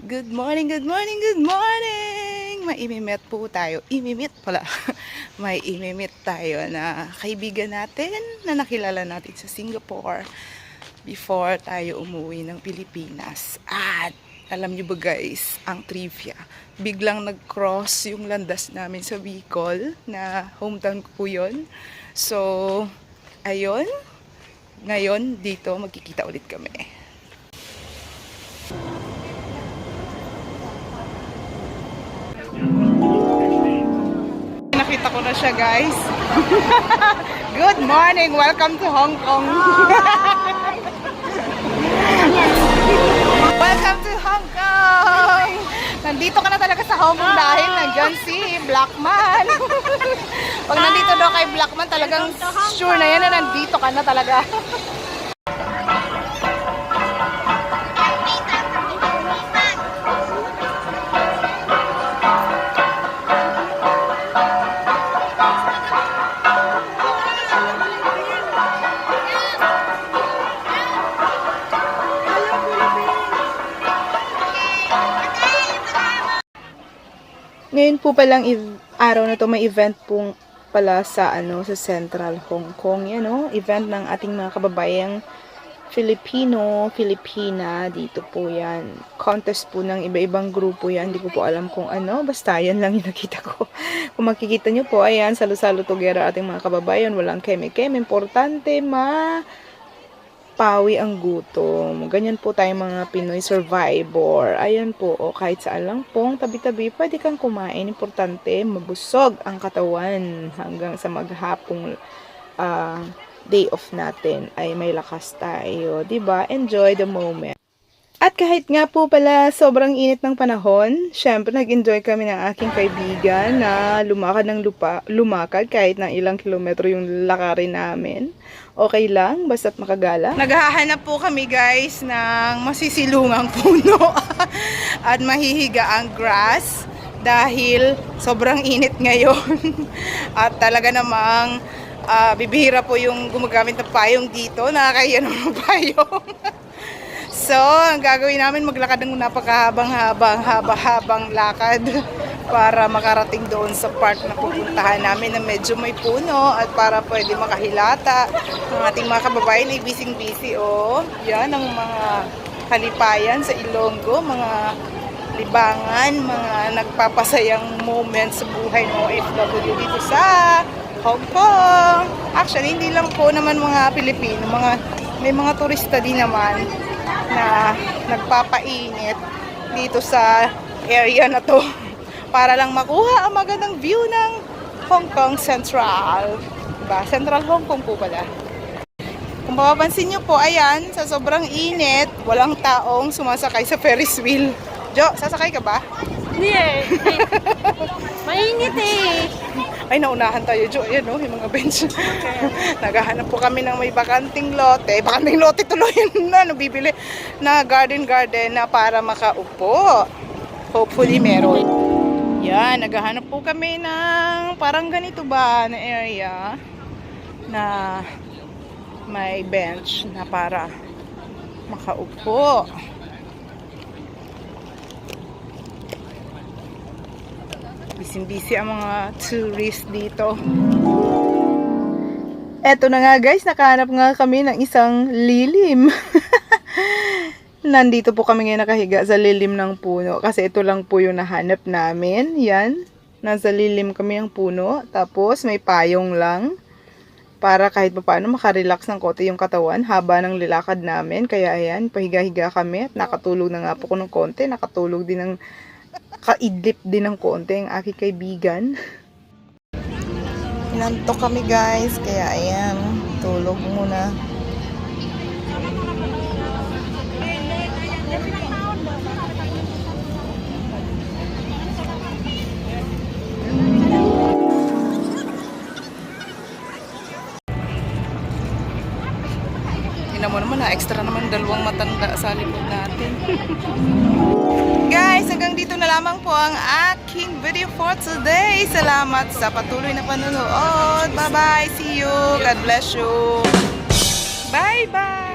Good morning, good morning, good morning! May imimit po tayo. Imimit pala. May imimit tayo na kaibigan natin na nakilala natin sa Singapore before tayo umuwi ng Pilipinas. At alam niyo ba guys, ang trivia, biglang nag-cross yung landas namin sa Bicol na hometown ko po yun. So, ayun, ngayon dito magkikita ulit kami. Ko na siya guys. Good morning! Welcome to Hong Kong! Welcome to Hong Kong! Nandito ka na talaga sa Hong Kong dahil nandyan si Blackman. Pag nandito daw kay Blackman, talagang sure na yan na nandito ka na talaga. Ngayon po palang araw na to may event pong pala sa ano sa Central Hong Kong. Yan no event ng ating mga kababayang Filipino, Filipina. Dito po yan. Contest po ng iba-ibang grupo yan. Hindi ko po alam kung ano. Basta yan lang yung nakita ko. Kung makikita nyo po ayan salo-salo together ating mga kababayan. Walang keme-keme. Importante ma pawi ang gutom. Ganyan po tayong mga Pinoy survivor. Ayan po, o kahit saan lang pong tabi-tabi, pwede kang kumain. Importante, mabusog ang katawan hanggang sa maghapong ah, day off natin ay may lakas tayo. ba Enjoy the moment. At kahit nga po pala sobrang init ng panahon, syempre nag-enjoy kami ng aking kaibigan na lumakad ng lupa, lumakad kahit ng ilang kilometro yung lakarin namin. Okay lang, basta't makagala. Naghahanap po kami guys ng masisilungang puno at mahihiga ang grass dahil sobrang init ngayon. at talaga namang ah, bibihira po yung gumagamit ng payong dito. Nakakaya ng payong. So, ang gagawin namin, maglakad ng napakahabang-habang, haba-habang lakad para makarating doon sa park na pupuntahan namin na medyo may puno at para pwede makahilata. Ang ating mga kababayan ay busy-busy, oh. Yan ang mga kalipayan sa Ilonggo, mga libangan, mga nagpapasayang moments sa buhay ng OFW dito sa Hong Kong. Actually, hindi lang po naman mga Pilipino, mga may mga turista din naman na nagpapainit dito sa area na to para lang makuha ang magandang view ng Hong Kong Central. Diba? Central Hong Kong po pala. Kung mapapansin nyo po, ayan, sa sobrang init, walang taong sumasakay sa Ferris wheel. Jo, sasakay ka ba? Hindi eh. Mainit eh. Ay, naunahan tayo, Jo. Ayan, no, yung mga bench. Naghahanap po kami ng may bakanting lote. Bakanting lote tuloy na, no, bibili na garden-garden na para makaupo. Hopefully, meron. Yan, naghahanap po kami ng parang ganito ba na area na may bench na para makaupo. Busy-busy ang mga tourist dito. Eto na nga guys, nakahanap nga kami ng isang lilim. Nandito po kami ngayon nakahiga sa lilim ng puno kasi ito lang po yung nahanap namin. Yan, nasa lilim kami ng puno. Tapos may payong lang para kahit pa paano makarelax ng kote yung katawan haba ng lilakad namin. Kaya ayan, pahiga-higa kami at nakatulog na nga po ko ng konti. Nakatulog din ng kaidlip din ng konti ang aking kaibigan. Inantok kami guys, kaya ayan, tulog muna. Tingnan mo naman na extra naman dalawang matanda sa likod natin. Guys, hanggang dito na lamang po ang aking video for today. Salamat sa patuloy na panonood. Bye-bye. See you. God bless you. Bye-bye.